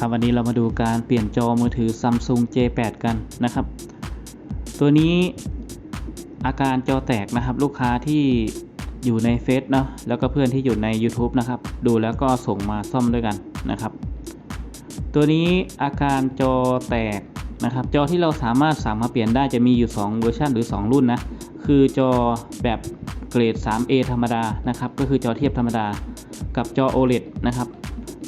ครับวันนี้เรามาดูการเปลี่ยนจอมือถือ Samsung J8 กันนะครับ ตัวนี้อาการจอแตกนะครับ ลูกค้าที่อยู่ในเฟซเนาะแล้วก็เพื่อนที่อยู่ใน YouTube นะครับ ดูแล้วก็ส่งมาซ่อมด้วยกันนะครับ ตัวนี้อาการจอแตกนะครับ จอที่เราสามารถสั่งมาเปลี่ยนได้จะมีอยู่ 2 เวอร์ชันหรือ 2 รุ่นนะคือจอแบบเกรด 3A ธรรมดานะครับ ก็คือจอเทียบธรรมดา กับจอ OLED นะครับ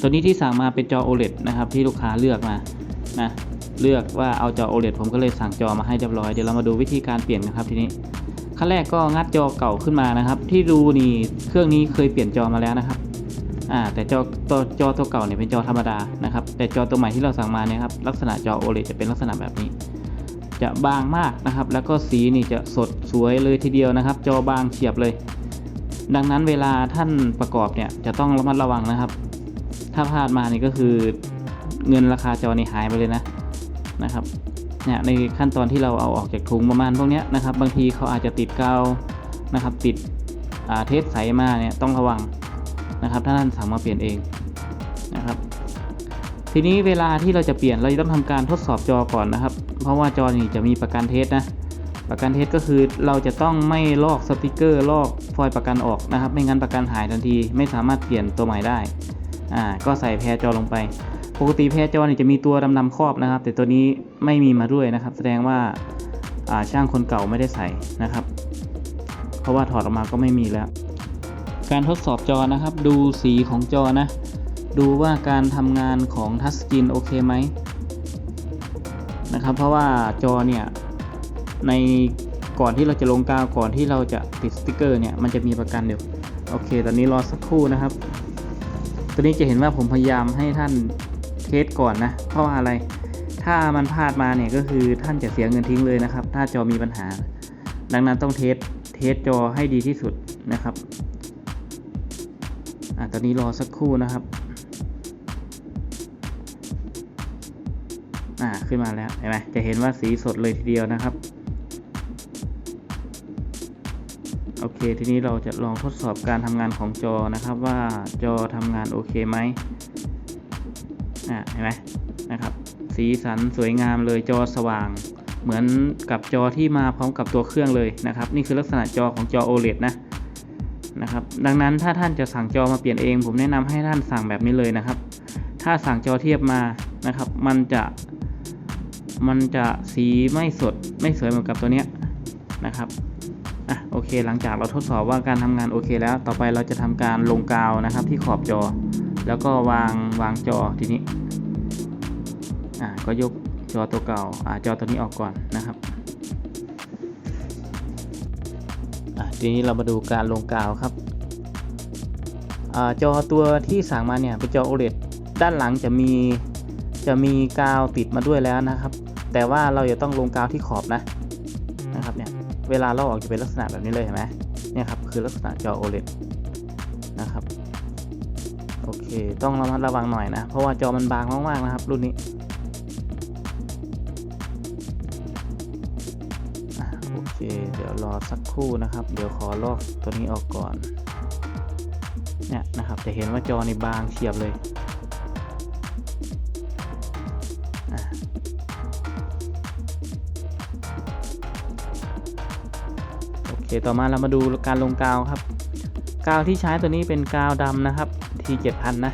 ตัวนี้ที่สั่งมาเป็นจอ OLED นะครับที่ลูกค้าเลือกมานะเลือกว่าเอาจอ OLED ผมก็เลยสั่งจอมาให้เรียบร้อยเดี๋ยวเรามาดูวิธีการเปลี่ยนกันครับทีนี้ขั้นแรกก็งัดจอเก่าขึ้นมานะครับ ที่ดูนี่เครื่องนี้เคยเปลี่ยนจอมาแล้วนะครับอ่าแต่จอตัวจอตัวเก่าเนี่ยเป็นจอธรรมดานะครับ แต่จอตัวใหม่ที่เราสั่งมาเนี่ยครับลักษณะจอ OLED จะเป็นลักษณะแบบนี้ จะบางมากนะครับ แล้วก็สีนี่จะสดสวยเลยทีเดียวนะครับ จอบางเฉียบเลย ดังนั้นเวลาท่านประกอบเนี่ยจะต้องระมัดระวังนะครับ ถ้าพลาดมานี่ก็คือเงินราคาจอนี่หายไปเลยนะนะครับเนี่ยในขั้นตอนที่เราเอาออกจากถุงประมาณพวกนี้นะครับ บางทีเขาอาจจะติดกาวนะครับ ติดเทสใสมาเนี่ยต้องระวังนะครับ ถ้าท่านสั่งมาเปลี่ยนเองนะครับ ทีนี้เวลาที่เราจะเปลี่ยนเราจะต้องทำการทดสอบจอก่อนนะครับ เพราะว่าจอนี่จะมีประกันเทสนะประกันเทสก็คือเราจะต้องไม่ลอกสติกเกอร์ลอกฟอยล์ประกันออกนะครับ ไม่งั้นประกันหายทันทีไม่สามารถเปลี่ยนตัวใหม่ได้ อ่าก็ใส่แพรจอลงไป ปกติแพรจอนี่จะมีตัวดำๆครอบนะครับ แต่ตัวนี้ไม่มีมาด้วยนะครับ แสดงว่าอ่าช่างคนเก่าไม่ได้ใส่นะครับ เพราะว่าถอดออกมาก็ไม่มีแล้ว การทดสอบจอนะครับ ดูสีของจอนะ ดูว่าการทำงานของทัชสกรีนโอเคไหมนะครับ เพราะว่าจอเนี่ยในก่อนที่เราจะลงกาวก่อนที่เราจะติดสติกเกอร์เนี่ยมันจะมีประกันเดี๋ยวโอเค ตอนนี้รอสักครู่นะครับ ตัวนี้จะเห็นว่าผมพยายามให้ท่านเทสก่อนนะ เพราะว่าอะไร ถ้ามันพลาดมาเนี่ยก็คือท่านจะเสียเงินทิ้งเลยนะครับ ถ้าจอมีปัญหา ดังนั้นต้องเทส เทสจอให้ดีที่สุดนะครับอะตอนนี้รอสักครู่นะครับ อ่าขึ้นมาแล้วเห็นไหมจะเห็นว่าสีสดเลยทีเดียวนะครับ โอเค ทีนี้เราจะลองทดสอบการทำงานของจอนะครับว่าจอทำงานโอเคไหมอ่าเห็นไหมนะครับ สีสันสวยงามเลยจอสว่าง เหมือนกับจอที่มาพร้อมกับตัวเครื่องเลยนะครับ นี่คือลักษณะจอของจอ OLED นะนะครับดังนั้นถ้าท่านจะสั่งจอมาเปลี่ยนเอง ผมแนะนำให้ท่านสั่งแบบนี้เลยนะครับ ถ้าสั่งจอเทียบมานะครับ มันจะมันจะสีไม่สดไม่สวยเหมือนกับตัวเนี้ยนะครับ อะโอเคหลังจากเราทดสอบว่าการทำงานโอเคแล้ว ต่อไปเราจะทำการลงกาวนะครับที่ขอบจอ แล้วก็วางวางจอทีนี้อะก็ยกจอตัวเก่าอะจอตัวนี้ออกก่อนนะครับอะทีนี้เรามาดูการลงกาวครับอ่าจอตัวที่สั่งมาเนี่ยเป็นจอ OLED ด้านหลังจะมีจะมีกาวติดมาด้วยแล้วนะครับ แต่ว่าเราจะต้องลงกาวที่ขอบนะนะครับเนี่ย เวลาเราออกจะเป็นลักษณะแบบนี้เลยเห็นไหมเนี่ยครับคือลักษณะจอ OLED นะครับโอเค ต้องระมัดระวังหน่อยนะ เพราะว่าจอมันบางมากๆนะครับ รุ่นนี้โอเค เดี๋ยวรอสักครู่นะครับ เดี๋ยวขอลอกตัวนี้ออกก่อน เนี่ยนะครับ จะเห็นว่าจอในบางเฉียบเลย เคต่อมาเรามาดูการลงกาวครับ กาวที่ใช้ตัวนี้เป็นกาวดำนะครับ T7000 นะ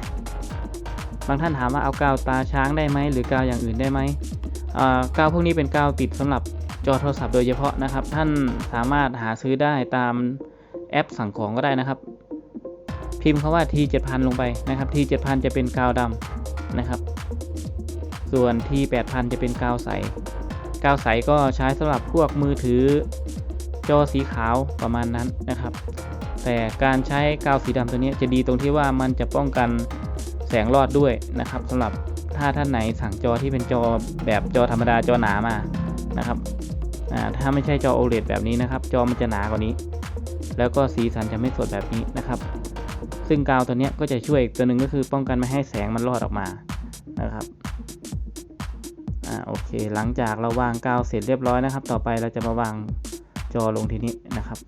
บางท่านถามว่าเอากาวตาช้างได้ไหมหรือกาวอย่างอื่นได้ไหมกาวพวกนี้เป็นกาวติดสำหรับจอโทรศัพท์โดยเฉพาะนะครับ ท่านสามารถหาซื้อได้ตามแอปสั่งของก็ได้นะครับ พิมพ์คาว่า T7000 ลงไปนะครับ T7000 จะเป็นกาวดำนะครับ ส่วน T8000 จะเป็นกาวใส กาวใสก็ใช้สำหรับพวกมือถือ จอสีขาวประมาณนั้นนะครับ แต่การใช้กาวสีดำตัวนี้จะดีตรงที่ว่ามันจะป้องกันแสงรอดด้วยนะครับสำหรับถ้าท่านไหนสั่งจอที่เป็นจอแบบจอธรรมดาจอหนามานะครับถ้าไม่ใช่จอ OLED แบบนี้นะครับ จอมันจะหนากว่านี้ แล้วก็สีสันจะไม่สดแบบนี้นะครับ ซึ่งกาวตัวนี้ก็จะช่วยอีกตัวหนึ่งก็คือป้องกันไม่ให้แสงมันรอดออกมานะครับอ่าโอเค หลังจากเราวางกาวเสร็จเรียบร้อยนะครับ ต่อไปเราจะมาวาง จอลงทีนี้นะครับ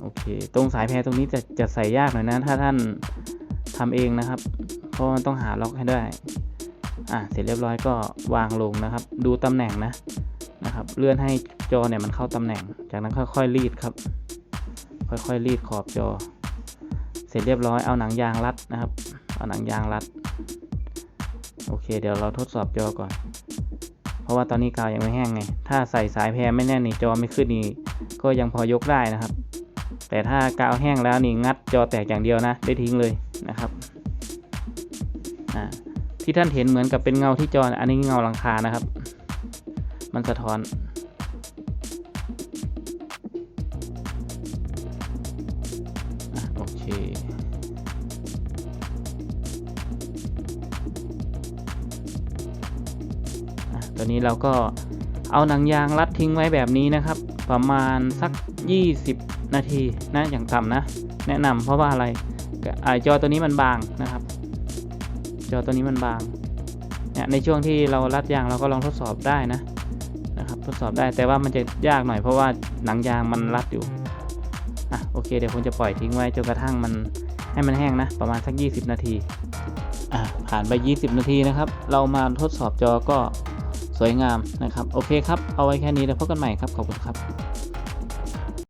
โอเค ตรงสายแพรตรงนี้จะจะใส่ยากหน่อยนะ ถ้าท่านทำเองนะครับ เพราะมันต้องหาล็อกให้ได้ อะ เสร็จเรียบร้อยก็วางลงนะครับ ดูตำแหน่งนะนะครับ เลื่อนให้จอเนี่ยมันเข้าตำแหน่ง จากนั้นค่อยๆรีดครับ ค่อยๆรีดขอบจอ เสร็จเรียบร้อยเอาหนังยางรัดนะครับ เอาหนังยางรัด โอเค เดี๋ยวเราทดสอบจอก่อน เพราะว่าตอนนี้กาวยังไม่แห้งไง ถ้าใส่สายแพรไม่แน่นนี่จอไม่ขึ้นนี่ก็ยังพอยกได้นะครับ แต่ถ้ากาวแห้งแล้วนี่งัดจอแตกอย่างเดียวนะ ได้ทิ้งเลยนะครับอ่าที่ท่านเห็นเหมือนกับเป็นเงาที่จออันนี้เงาหลังคานะครับ มันสะท้อน ตอนนี้เราก็เอาหนังยางรัดทิ้งไว้แบบนี้นะครับ ประมาณสัก 20 นาทีนะอย่างต่ำนะ แนะนำเพราะว่าอะไรก็อ่าจอตัวนี้มันบางนะครับ จอตัวนี้มันบางเนี่ยในช่วงที่เรารัดยางเราก็ลองทดสอบได้นะนะครับทดสอบได้แต่ว่ามันจะยากหน่อยเพราะว่าหนังยางมันรัดอยู่อะโอเคเดี๋ยวผมจะปล่อยทิ้งไว้จนกระทั่งมันให้มันแห้งนะประมาณสัก 20 นาทีอะผ่านไป 20 นาทีนะครับ เรามาทดสอบจอก็ สวยงามนะครับ โอเคครับ เอาไว้แค่นี้แล้วพบกันใหม่ครับ ขอบคุณครับ